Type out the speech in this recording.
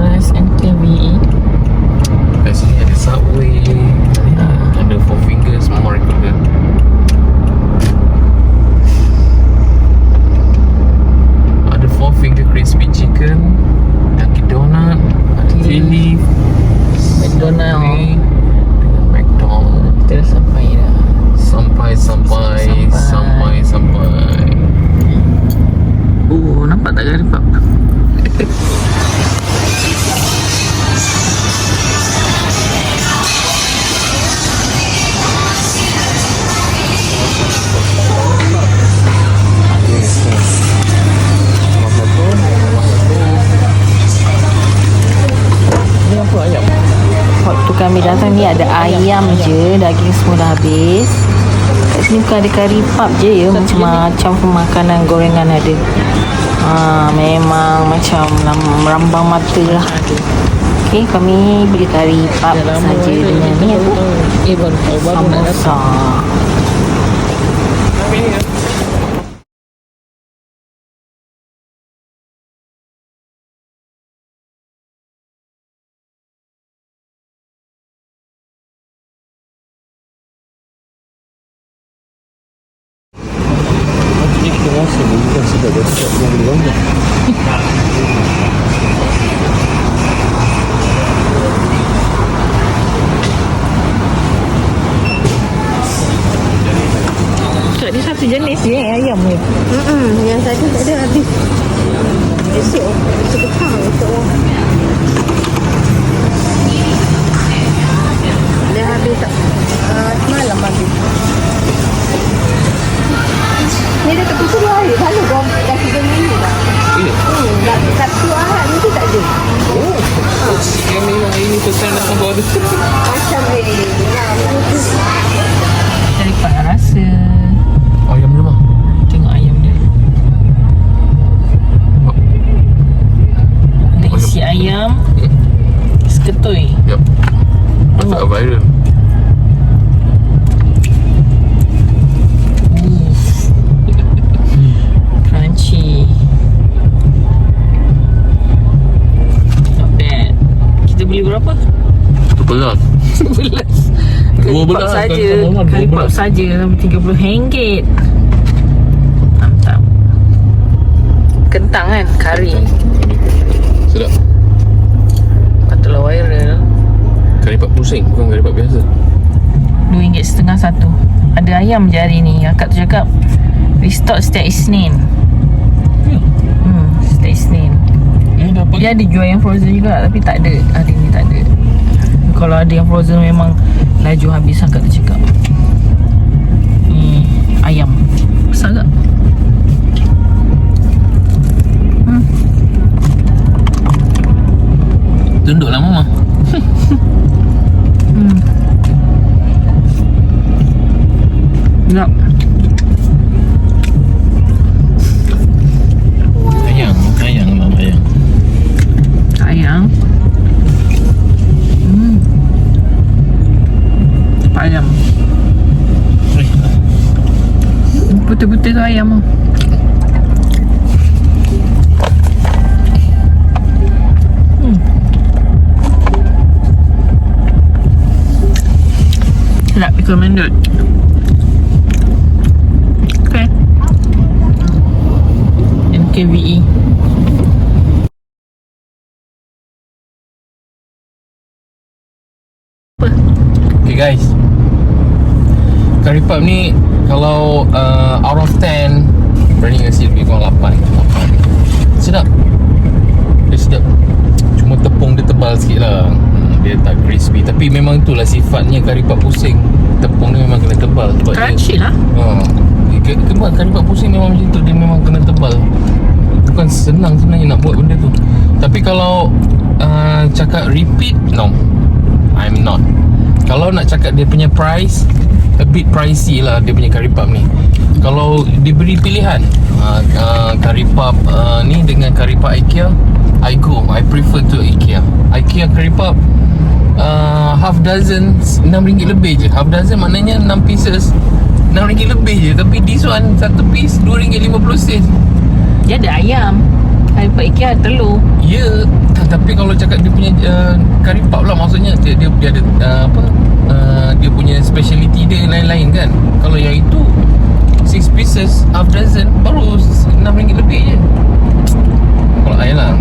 sampai Petronas NKVE Kat sini ada Waktu kami datang ni ada ayam je Daging semua dah habis. Kat sini bukan ada kari pap je ya Macam-macam makanan gorengan ada. Ha, Memang macam merambang mata lah. Okay kami beli kari pap saja dengan ni apa? Eh Samosa Kat ni satu jenis je eh, ayam ni Mm-mm, yang tadi tak ada habis. Esok, esok petang esok. Dia habis tak? Uh, semalam habis. Bawa dia Macam ni. Cari pak rasa. Ayam lemah Tengok ayam dia. Ada isi ayam. Seketui. Yup. Patut viral Belas. Sebelas Dua Kari pap belas, saja. kari pap mahal, Kari dua pap belas. saja RM30 Mantap Kentang kan? Kari. Sedap. Patutlah viral. Kari pak pusing Bukan kari pak biasa. RM2 setengah satu. Ada ayam je hari ni. Akak tu cakap Restock setiap Isnin. Hmm Setiap Isnin. Dia ada jual yang frozen juga Tapi tak ada. Hari ni tak ada Kalau ada yang frozen memang Laju habis akak tu cakap Ni Ayam. Besar tak? Tunduklah mama. Sedap Betul-betul tu ayam tu. Hmm. Recommended. Okay. NKVE Okay guys. Curry puff ni Kalau uh, out of 10 Berani kasi lebih kurang 8 8 Sedap. Dia sedap. Cuma tepung dia tebal sikit lah. Hmm, Dia tak crispy. Tapi memang itulah sifatnya puff pusing. Tepung dia memang kena tebal sebab Crunchy dia, lah. Ha. Ke, kebal puff pusing memang macam tu. Dia memang kena tebal. Bukan senang sebenarnya nak buat benda tu. Tapi kalau uh, Cakap repeat No. I'm not. Kalau nak cakap dia punya price A bit pricey lah dia punya curry puff ni. Kalau diberi pilihan uh, uh, curry puff uh, ni dengan curry puff IKEA I go. I prefer to IKEA. IKEA curry puff uh, half dozen RM6 lebih je. Half dozen maknanya 6 pieces RM6 lebih je. Tapi this one satu piece RM2.50 Dia ada ayam. Haripap IKEA ada telur. Ya ta- Tapi kalau cakap dia punya uh, Curry puff lah Maksudnya dia, dia, dia ada uh, Apa dia punya speciality dia lain-lain kan. Kalau yang itu Six pieces half dozen Baru RM6 lebih je. Kalau ayah lah